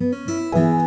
you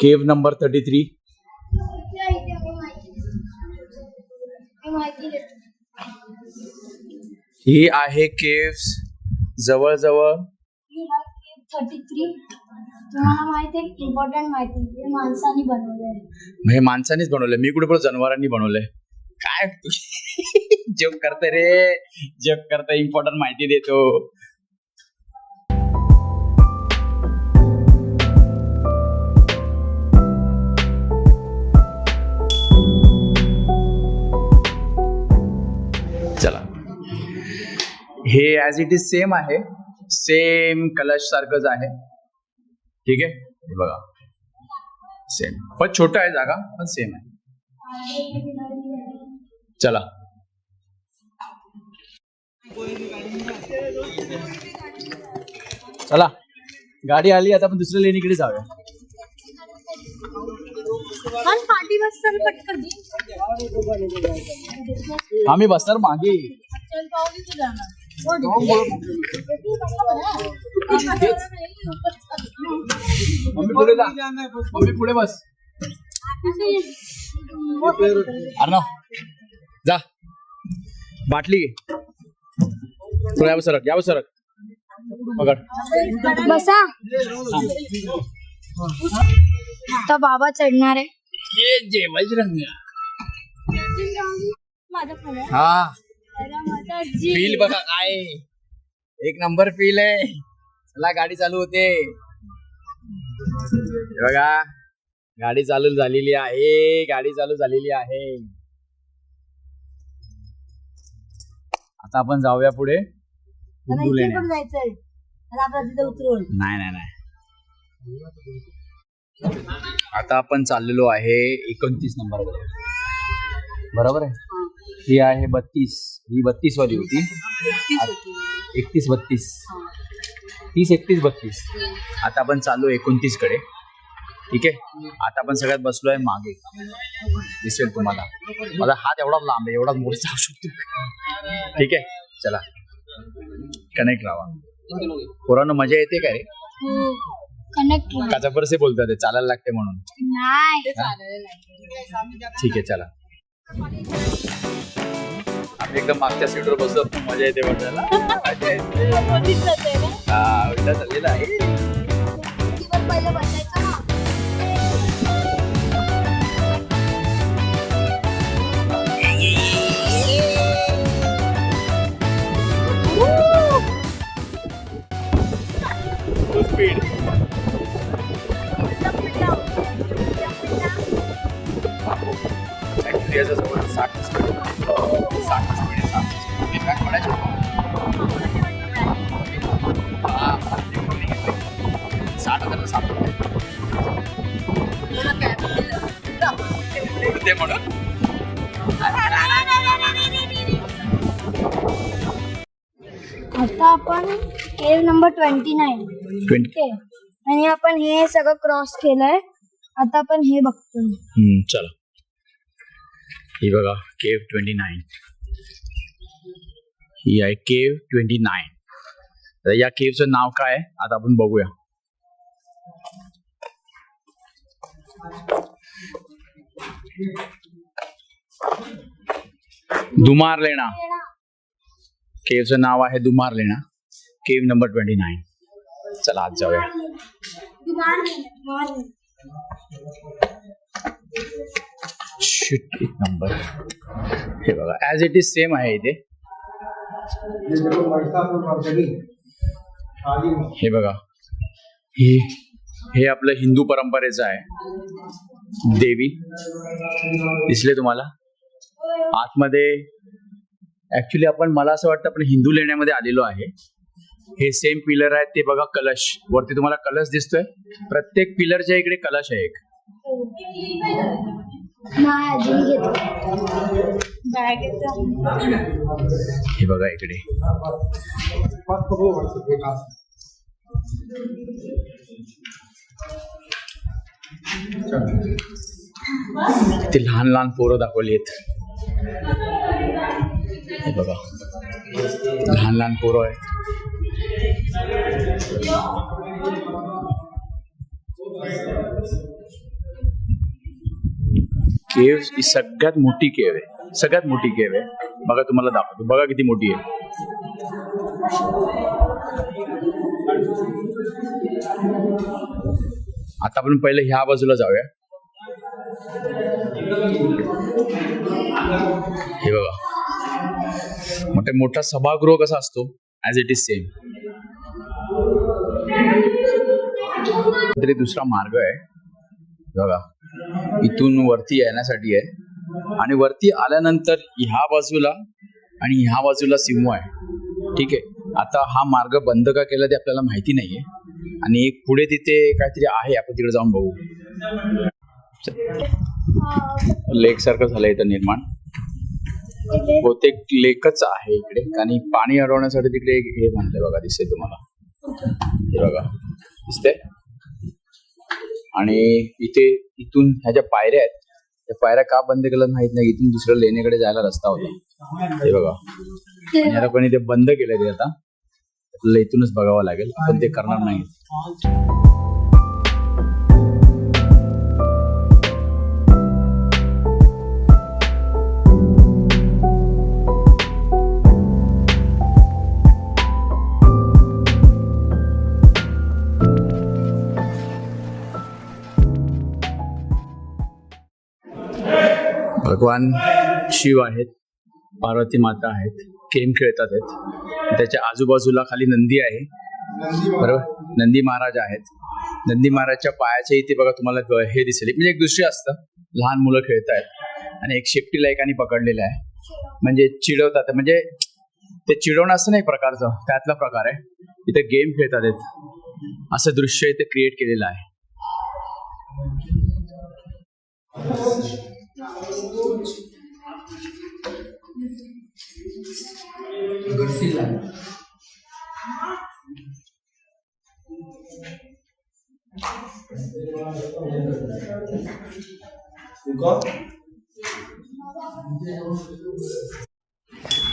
cave number thirty three? ही आहे caves जवळजवळ thirty three तुम्हाला माहिती आहे इम्पॉर्टंट माहिती हे माणसाने बनवलंय हे माणसानेच बनवलंय. मी कुठे पण जनावरांनी बनवलंय. काय? जग करते रे. जग करता इम्पॉर्टंट माहिती देतो. हे ऍज इट इज सेम आहे. सेम कलश सारखंच आहे. ठीक आहे? हे बघा. सेम पण छोटं आहे जागा पण सेम आहे. चला. चला. गाडी आली आता आपण दुसऱ्या लेणीकडे जाऊया. आम्ही बसणार मागे. मम्मी पुढे जा मम्मी पुढे बस अर्णव जा. बाटली घे. थोड्या यावं सरक यावं सरक पकड. बसा. आता बाबा चढणार आहे. हा. फील बघा काय. एक नंबर फील आहे. चला गाडी चालू होते. बघा गाडी चालू झालेली आहे. गाडी चालू झालेली आहे. आता आपण जाऊया पुढे. नाही नाही नाही. आता आपण चाललेलो आहे एकोणतीस नंबर बरोबर आहे? ही आहे बत्तीस. ही बत्तीस वाली होती. एकतीस बत्तीस. तीस एकतीस बत्तीस. आता आपण चाललो एकोणतीसकडे. ठीक आहे? आता आपण सगळ्यात बसलोय मागे. दिसेल तुम्हाला. माझा हात एवढा लांब आहे एवढा मोठा जाऊ शकतो ठीक आहे? चला. कनेक्ट राहा पोरांना मजा येते का रे? कनेक्ट जबरदस्ती बोलतात ते? चालायला लागते म्हणून. नाही. ठीक आहे चला. एकदम मागच्या सीटवर बसतो मजा येते बसायला मजा येते. हा, उलटा चाललेला आहे. पहिलं बसायचं. Actually, याचं जवळ साठ साठ स्पीड साठ स्पीड मी बॅग पडायची हा, साठ हजार साठ ते म्हणून. आता आपण केव नंबर ट्वेंटी नाईन आणि आपण हे सगळं क्रॉस केलंय. आता आपण हे बघतोय चला. ही बघा केव ट्वेंटी नाईन ही आहे केव ट्वेंटी नाईन या केवचं नाव काय आहे? आता आपण बघूया. दुमार लेणा. केवचं नाव आहे दुमार लेणा. केव नंबर ट्वेंटी नाईन चला आज जाऊया. शिट एक नंबर हे बघा ऍज इट इज सेम आहे इथे. हे बघा हे हे आपलं हिंदू परंपरेचं आहे. देवी दिसले तुम्हाला? आतमध्ये ऍक्च्युली आपण मला असं वाटतं आपण हिंदू लेण्यामध्ये आलेलो आहे. हे सेम पिलर आहेत ते बघा कलश. वरती तुम्हाला कलश दिसतोय. प्रत्येक पिलरच्या इकडे कलश आहे एक. नाही अजून घेतलं हे बघा इकडे. ते लहान लहान पोरं दाखवली आहेत हे बघा. लहान लहान पोरं आहेत. केव ही सगळ्यात मोठी केव आहे. सगळ्यात मोठी केव आहे. बघा तुम्हाला दाखवतो. बघा किती मोठी आहे. आता आपण पहिले ह्या बाजूला जाऊया. हे बघा. मोठे मोठा सभागृह कसा असतो? ऍज इट इज सेम तरी दुसरा मार्ग आहे. बघा. इथून वरती येण्यासाठी आहे. आणि वरती आल्यानंतर ह्या बाजूला आणि ह्या बाजूला सिंह आहे. ठीक आहे? आता हा मार्ग बंद का केला ते आपल्याला माहिती नाहीये. आणि एक पुढे तिथे काहीतरी आहे. आपण तिकडे जाऊन बघू. लेक सारखं झालंय इथं निर्माण. बहुतेक लेकच आहे इकडे. आणि पाणी अडवण्यासाठी तिकडे हे म्हणलंय बघा दिसतंय तुम्हाला. हे बघा. दिसतंय? आणि इथे इथून ह्या ज्या पायऱ्या आहेत त्या पायऱ्या का बंद केल्या माहीत नाही इथून दुसऱ्या लेणीकडे जायला रस्ता होता. हे बघा. ते कोणी ते बंद केलंय ते आता आपल्याला इथूनच बघावं लागेल आपण ते करणार नाही भगवान शिव आहेत पार्वती माता आहेत गेम खेळतात आहेत. त्याच्या आजूबाजूला खाली नंदी आहे. बरोबर? नंदी महाराज आहेत. नंदी महाराजच्या पायाच्या इथे बघा तुम्हाला हे दिसेल. म्हणजे एक दृश्य असतं. लहान मुलं खेळत आहेत आणि एक शेपटीला एकाने पकडलेलं आहे. म्हणजे चिडवतात. म्हणजे ते चिडवणं असं नाही एक प्रकारचं. त्यातला प्रकार आहे. इथे गेम खेळतात आहेत. असं दृश्य इथे क्रिएट केलेलं आहे.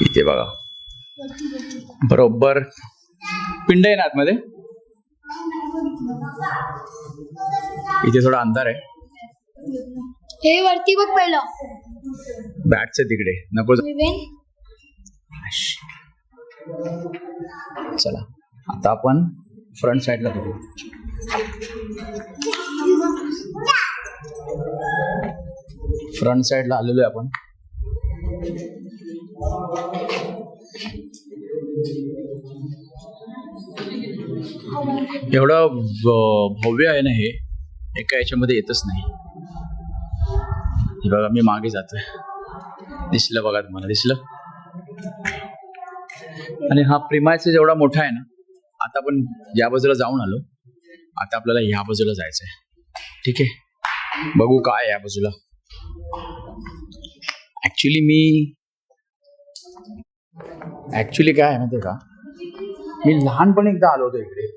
इथे बघा. बरोबर. पिंड आहे ना आतमध्ये? इथे थोडा अंधार आहे. हे वरती बघ पहिलं. बॅटचं तिकडे नको जा- चला. आता आपण फ्रंट साईडला बघू. फ्रंट साईडला आलेलो आहे आपण. एवढं भ- भव्य आहे ना हे? एका याच्यामध्ये येतच नाही. हे बघा मी मागे जातोय. दिसलं बघा तुम्हाला दिसलं? आणि हा प्रिमायस जेवढा मोठा आहे ना आता आपण या बाजूला जाऊन आलो. आता आपल्याला ह्या बाजूला जायचं आहे ठीक आहे? बघू काय या बाजूला. ऍक्च्युली मी ऍक्च्युली काय आहे माहिती का? मी लहानपणी एकदा आलो होतो इकडे.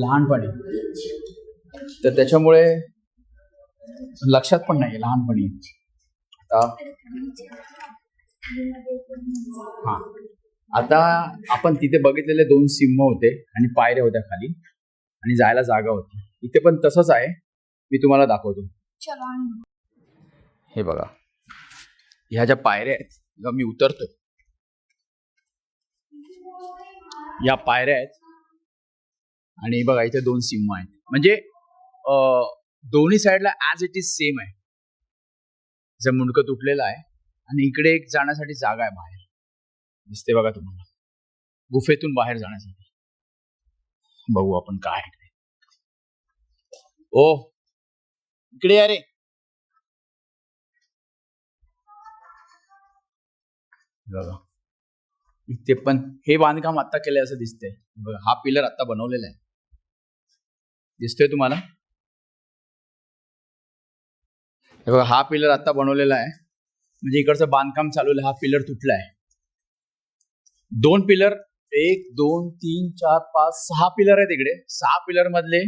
लहानपणी. तर त्याच्यामुळे लक्षात पण नाही लहानपणी. आता हा. आता आपण तिथे बघितलेले दोन सिंह होते आणि पायऱ्या होत्या खाली आणि जायला जागा होती. इथे पण तसंच आहे. मी तुम्हाला दाखवतो. हे बघा. ह्या ज्या पायऱ्या आहेत जेव्हा मी उतरतो या पायऱ्या आहेत. आणि बघा इथे दोन सिंह आहेत. म्हणजे अं, दोन्ही साईडला ॲज इट इज सेम आहे. जे मुंडकं तुटलेलं आहे आणि इकडे एक जाण्यासाठी जागा आहे बाहेर. दिसते बघा तुम्हाला. गुफेतून बाहेर जाण्यासाठी. बघू आपण काय ओ इकडे या रे. बघा. इथे पण हे बांधकाम आता केलंय असं दिसतंय. बघा हा पिलर आता बनवलेला आहे. दिसतोय तुम्हाला? हे बघा हा पिलर आता बनवलेला आहे. म्हणजे इकडचं बांधकाम चालू आहे हा पिलर तुटला आहे दोन पिलर एक दोन तीन चार पाच सहा पिलर आहेत इकडे. सहा पिलर मधले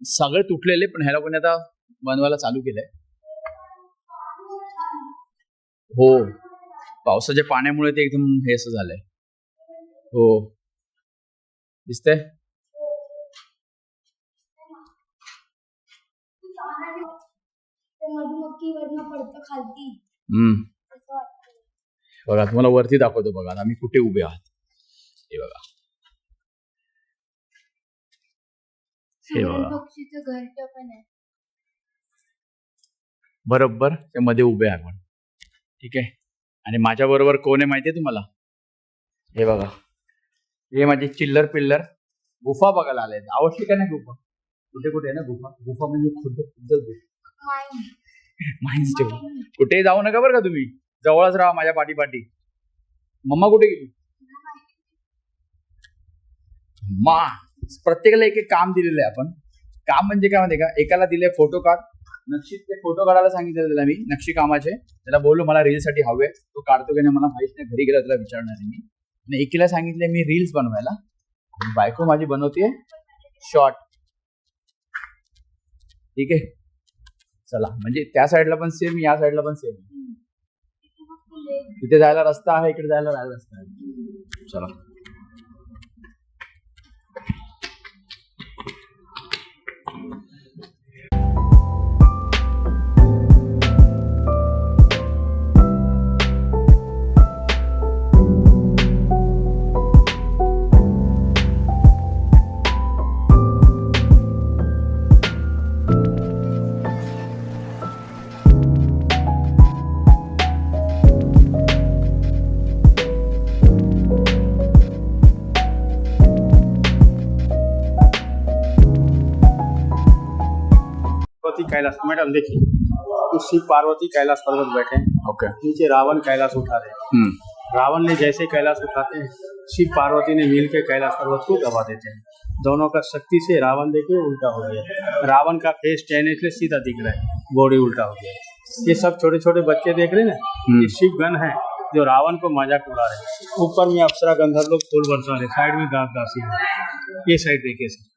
सगळे तुटलेले पण ह्याला कोणी आता बनवायला चालू केलंय. हो. पावसाच्या पाण्यामुळे ते एकदम हे असं झालंय. हो. दिसतंय? ते मधुमक्खी वरनं पडतं खालती. हम्म. असं वाटतं. बघा तुम्हाला वरती दाखवतो बघा आता आम्ही कुठे उभे आहात. हे बघा. हे बघा. पक्षीचं घरटं पण आहे. बरोबर त्या मध्ये उभे आहे आपण ठीक आहे? आणि माझ्या बरोबर कोण आहे माहितीये तुम्हाला? हे बघा. हे माझे चिल्लर पिल्लर. गुफा बघायला आले आवडली का नाही गुफा? कुठे कुठे आहे ना गुफा? गुफा म्हणजे खुद्द खुद्द गुफा. माहिती ठेवा. कुठेही जाऊ नका बरं का तुम्ही. जवळच राहा माझ्या पाठी पाठी मम्मा कुठे गेली? मा प्रत्येकाला एक एक काम दिलेलं आहे आपण. काम म्हणजे काय माहिती का? एकाला दिले फोटो काढ. नक्षी ते फोटो काढायला सांगितलं त्याला मी नक्षी कामाचे. त्याला बोललो मला रील साठी हवे तो काढतो की नाही मला माहीत नाही. घरी गेला त्याला विचारणार मी. आणि एकीला सांगितले मी रील्स बनवायला. बायको माझी बनवतीये शॉर्ट ठीक आहे? चला. म्हणजे त्या साईडला पण सेम या साईडला पण सेम तिथे जायला रस्ता आहे इकडे जायला जायला रस्ता आहे. चला. पार्वती कैलाश मैडम देखिए ये शिव पार्वती कैलाश पर्वत बैठे हैं। ओके। नीचे रावण कैलाश उठा रहे हैं। हम्म। रावण ने जैसे कैलाश उठाते हैं शिव पार्वती ने मिलकर कैलाश पर्वत को दबा देते हैं। दोनों का शक्ति से रावण देखे उल्टा हो गया। रावण का फेस टेन इसलिए सीधा दिख रहा है बॉडी उल्टा हो गया। ये सब छोटे छोटे बच्चे देख रहे हैं ना? ये शिव गण है जो रावण को मज़ाक उड़ा रहे हैं। ऊपर में अप्सरा गंधर्व लोग फूल बरसा रहे साइड में दास दासी ये साइड देखिए सर।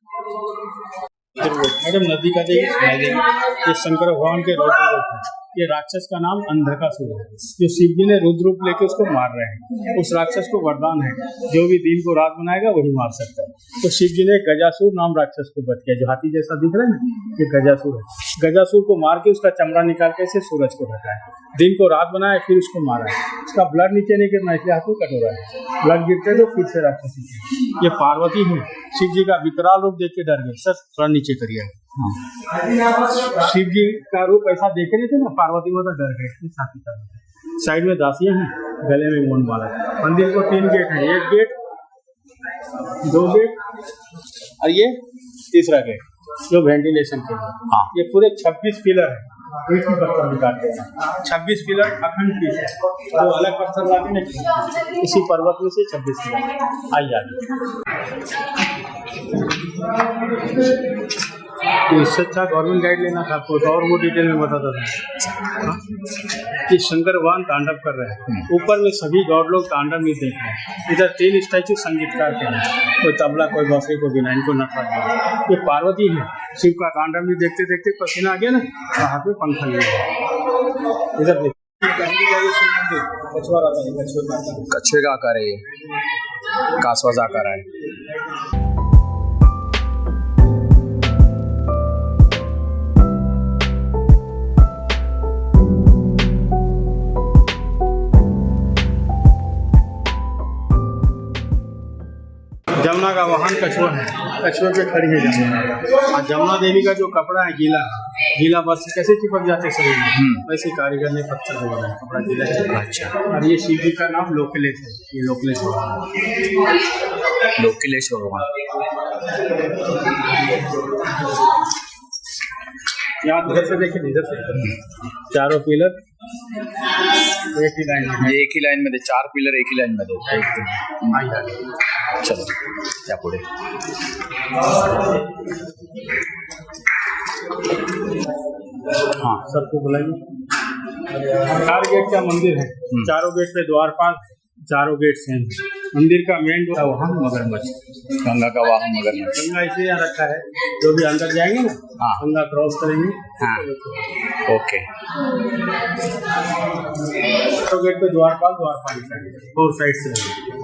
मैडम नदी का जो ये शंकर भगवान के रौद्र रूप ये राक्षस का नाम अंधकासुर है। जो शिव जी ने रुद्र रूप लेके उसको मार रहे हैं। उस राक्षस को वरदान है। जो भी दिन को रात बनाएगा वही मार सकता है। तो शिव जी ने गजासुर नाम राक्षस को बच किया। जो हाथी जैसा दिख रहा है ना, ये गजासुर है। गजासुर को मार के उसका चमड़ा निकाल के इसे सूरज को ढका है। दिन को रात बनाया, फिर उसको मारा है। उसका ब्लड नीचे नहीं गिरना, इसलिए हाथों कटोरा है ब्लड गिरते तो फिर से राक्षस ये पार्वती है। शिव जी का विकराल रूप देख के डर गए। सर, थोड़ा नीचे करिए। शिव जी का रूप ऐसा देखे नहीं थे ना पार्वती माता डर गए थे साथी का साइड में दासियाँ हैं गले में मून माला है। मंदिर को तीन गेट है एक गेट दो गेट और ये तीसरा गेट जो वेंटिलेशन के लिए। हाँ। ये पूरे 26 पिलर है। हैं छब्बीस पिलर अखंड पीस है। जो अलग पत्थर लाके नहीं इसी पर्वत में से छब्बीस पिलर। आइए आगे। तो इससे अच्छा गवर्नमेंट गाइड लेना था आपको तो और वो डिटेल में बताता था। हाँ? कि शंकर भगवान तांडव कर रहे हैं। ऊपर में सभी गौर लोग तांडव नहीं देख रहे हैं। इधर तीन स्टैचू संगीतकार के हैं। कोई तबला कोई बांसुरी कोई बिना इनको बोलते ये पार्वती है। शिव का तांडव भी देखते देखते पसीना आ गया ना तो पे पंखा लिया इधर है आकार। कछुए का आकार हे. कासवाचा आकार आहे जमुना का वाहन कछुआ है। कछुए पे खड़ी है जमुना। जमुना देवी का जो कपड़ा है गीला गीला बस कैसे चिपक जाते शरीर में? वैसे कारीगर ने पत्थर से बनाया कपड़ा गीला चिपका अच्छा। और ये शिव जी का नाम लोकलेश है। ये लोकलेश भगवान। है। लोकिलेश भगवान। यहाँ उधर से देखिए इधर से। चारों पिलर। एक ही लाइन में एक ही लाइन में दे चार पिलर एक ही लाइन में दे। एक दो चलो क्या पुढे हाँ। सबको बुलाइए चार गेट का मंदिर है। चारों गेट पे द्वारपाल चारों गेट सेम है। मंदिर का मेन द्वार वहाँ मगरमच्छ। गंगा का वाहन मगरमच्छ। गंगा इसलिए यहाँ रखा है। जो भी अंदर जाएँगे ना हाँ। गंगा क्रॉस करेंगे। हाँ। ओके। चारों गेट पे द्वारपाल द्वारपाल फोर साइड से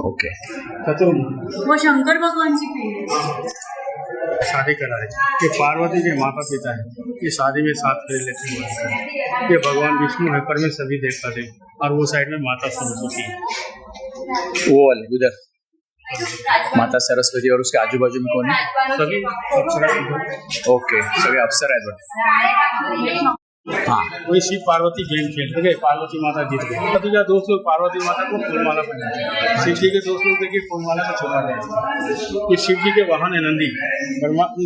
ओके। चतुर्मुख वो शंकर भगवान की शादी करा है। ये पार्वती के माता पिता है। ये शादी में साथ फेर लेते हैं। ये भगवान विष्णु है पर में सभी देवता देव। और वो साइड में माता सरस्वती है। वो वाले उधर माता सरस्वती और उसके आजू बाजू में कौन है सभी अप्सरा इधर। ओके सगळे अप्सर आहेत बघ हाँ। वही शिव पार्वती गेम खेलते गए पार्वती माता जीत गई? पार्वती का दोस्त लोग पार्वती माता को फूलमाला पहनाते शिव जी के दोस्त लोग देखिए फूलमाला को छुपा रहे ये शिव जी के वाहन है नंदी।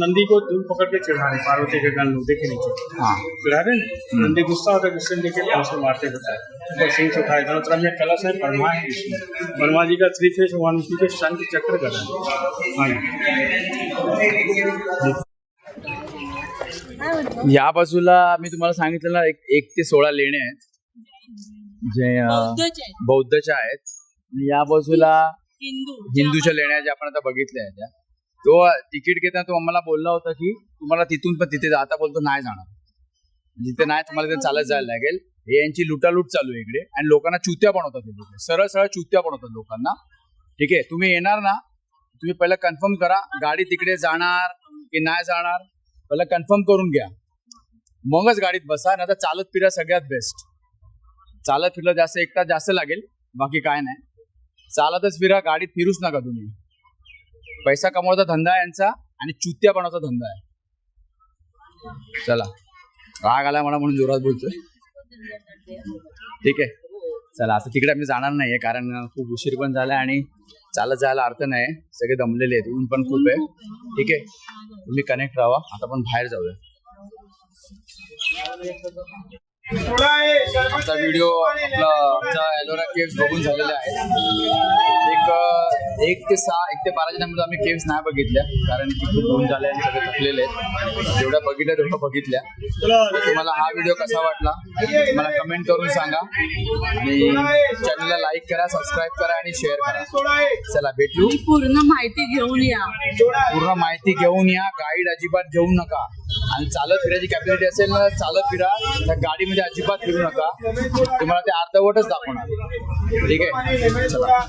नंदी को दूर पकड़ के चढ़ा रहे पार्वती के गण लोग देखे नीचे हाँ। चढ़ा रहे नंदी गुस्सा होता है गुस्से में पाँव से मारते होता है। ऊपर सिंह से उठाए तरफ़ में कलश है ब्रह्मा है ब्रह्मा जी का थ्री फेस भगवान के शंख चक्र कर हाँ जी। या बाजूला मी तुम्हाला सांगितलं ना एक एक ते सोळा लेणे आहेत. जे अं, बौद्धच आहे बौद्धच्या आहेत. आणि या बाजूला हिंदू हिंदूच्या लेण्या ज्या आपण आता बघितल्या आहेत त्या तो तिकीट घेताना तो आम्हाला बोलला होता की तुम्हाला तिथून पण तिथे जा आता बोलतो नाही जाणार. जिथे नाही तुम्हाला ते चालत जायला लागेल. हे यांची लुटालूट चालू आहे इकडे. आणि लोकांना चुत्या पण होतात हे लोक. सरळ सरळ चुत्या पण होतात लोकांना. ठीक आहे? तुम्ही येणार ना तुम्ही पहिलं कन्फर्म करा गाडी तिकडे जाणार की नाही जाणार? मला कन्फर्म करून घ्या. मगच गाडीत बसा नाही तर चालत फिरा सगळ्यात बेस्ट चालत फिरलं जास्त एक तास जास्त लागेल बाकी काय नाही. चालतच फिरा गाडीत फिरूच नका तुम्ही. पैसा कमवायचा धंदा आहे यांचा आणि चुत्यापणाचा धंदा आहे. चला. राग आला मला म्हणून जोरात बोलतोय. ठीक आहे. चला आता तिकडे आम्ही जाणार नाहीये कारण खूप उशीर पण झाला आणि चालत जायला अर्थ नाही सगळे दमलेले आहेत. ऊन पण खूप आहे. ठीक आहे. तुम्ही कनेक्ट राहा. आता पण बाहेर जाऊया. आमचा व्हिडिओ आपला आमचा एलोरा केव्स बघून झालेला आहे एक एक ते सहा एक ते बाराच्या मध्ये आम्ही केव्स नाही बघितल्या कारण की खूप ऊन झाले आणि सगळे थकलेले आहेत. जेवढ्या बघितल्या तेवढ्या बघितल्या. तर तुम्हाला हा व्हिडिओ कसा वाटला मला कमेंट करून सांगा. आणि चॅनलला लाईक करा सबस्क्राईब करा आणि शेअर करा. चला भेटू. पूर्ण माहिती घेऊन या. पूर्ण माहिती घेऊन या. गाईड अजिबात घेऊ नका. आणि चालत फिरायची कॅपॅसिटी असेल ना चालत फिरा. त्या गाडीमध्ये अजिबात फिरू नका. तुम्हाला ते अर्धवटच दाखवणार. ठीक आहे? चला.